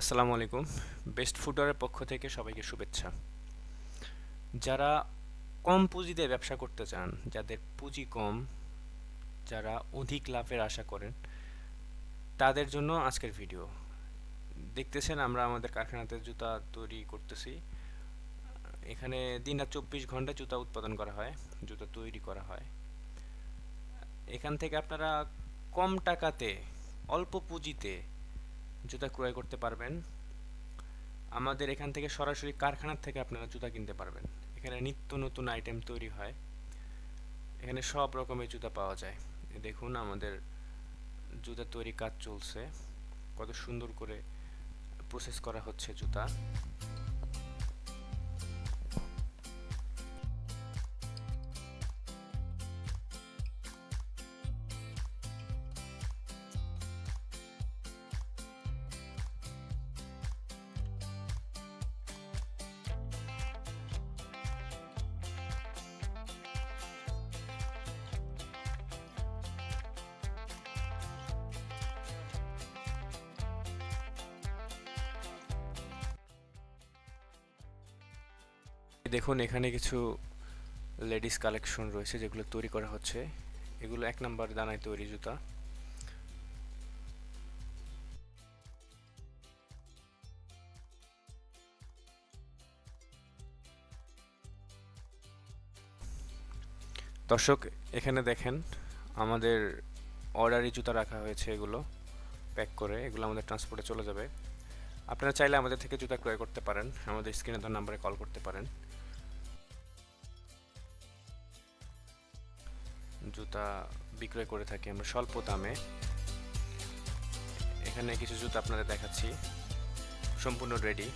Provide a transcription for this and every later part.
আসসালামু আলাইকুম। বেস্ট ফুডারের পক্ষ থেকে সবাইকে শুভেচ্ছা। যারা কম পুঁজিতে ব্যবসা করতে চান, যাদের পুঁজি কম, যারা অধিক লাভের আশা করেন, তাদের জন্য আজকের ভিডিও। দেখতেছেন আমরা আমাদের কারখানাতে জুতা তৈরি করতেছি। এখানে দিন আর চব্বিশ ঘণ্টা জুতা উৎপাদন করা হয়, জুতা তৈরি করা হয়। এখান থেকে আপনারা কম টাকাতে, অল্প পুঁজিতে জুতা ক্রয় করতে পারবেন। আমাদের এখান থেকে সরাসরি কারখানার থেকে আপনারা জুতা কিনতে পারবেন। এখানে নিত্য নতুন আইটেম তৈরি হয়। এখানে সব রকমের জুতা পাওয়া যায়। দেখুন আমাদের জুতা তৈরি কাজ চলছে। কত সুন্দর করে প্রসেস করা হচ্ছে জুতা। দেখুন, এখানে কিছু লেডিস কালেকশন রয়েছে যেগুলো তৈরি করা হচ্ছে। এগুলো এক নাম্বার দানায় তৈরি জুতা। দর্শক, এখানে দেখেন, আমাদের অর্ডারি জুতা রাখা হয়েছে এগুলো, প্যাক করে। এগুলো আমাদের ট্রান্সপোর্টে চলে যাবে। আপনারা চাইলে আমাদের থেকে জুতা ক্রয় করতে পারেন, আমাদের স্ক্রিনে দেওয়া নাম্বারে কল করতে পারেন। জুতা বিক্রয় করে থাকি আমরা স্বল্প দামে। এখানে কিছু জুতা আপনাদের দেখাচ্ছি, সম্পূর্ণ রেডি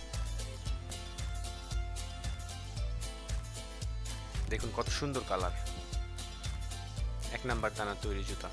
দেখুন কত সুন্দর কালার এক নাম্বার দানা তৈরি জুতা।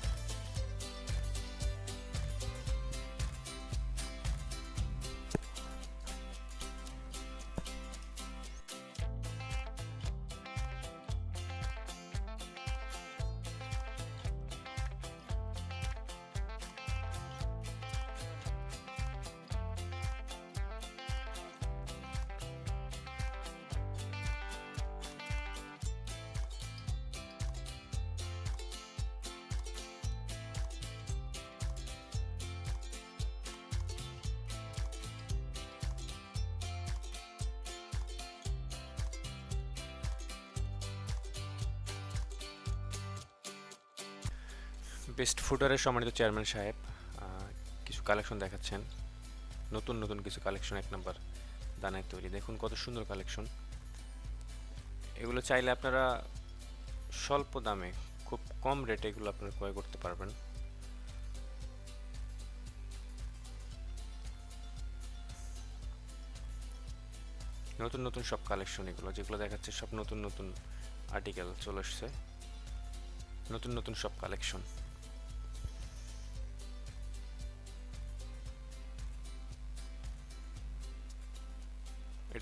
বেস্ট ফুডারের সম্মানিত চেয়ারম্যান সাহেব কিছু কালেকশন দেখাচ্ছেন। নতুন নতুন কিছু কালেকশন, এক নম্বর দানায় তৈরি। দেখুন কত সুন্দর কালেকশন। এগুলো চাইলে আপনারা স্বল্প দামে, খুব কম রেটে এগুলো আপনারা ক্রয় করতে পারবেন। নতুন নতুন সব কালেকশন এগুলো, যেগুলো দেখাচ্ছে সব নতুন নতুন আর্টিকেল চলে এসছে। নতুন নতুন সব কালেকশন।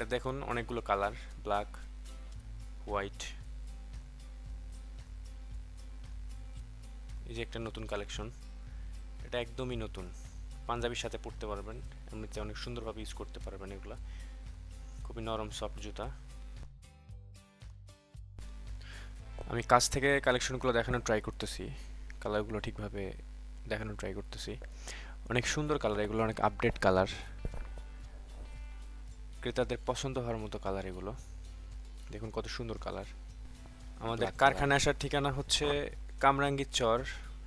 এটা দেখুন, অনেকগুলো কালার ব্ল্যাক হোয়াইট এই যে একটা নতুন কালেকশন এটা একদমই নতুন। পাঞ্জাবির সাথে পরতে পারবেন, এমনিতে অনেক সুন্দরভাবে ইউজ করতে পারবেন এগুলো। খুবই নরম সফট জুতা। আমি কাছ থেকে কালেকশনগুলো দেখানোর ট্রাই করতেছি। কালারগুলো ঠিকভাবে দেখানোর ট্রাই করতেছি। অনেক সুন্দর কালার এগুলো অনেক আপডেট কালার ক্রেতাদের পছন্দ হওয়ার মতো কালার এগুলো। দেখুন কত সুন্দর কালার আমাদের কারখানা কারখানায় আসার ঠিকানা হচ্ছে কামরাঙ্গীর চর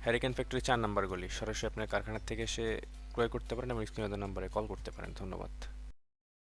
হ্যারিকেন ফ্যাক্টরি চার নাম্বার গলি। সরাসরি আপনার কারখানা থেকে এসে ক্রয় করতে পারেন এবং স্ক্রিনের নাম্বারে কল করতে পারেন। ধন্যবাদ।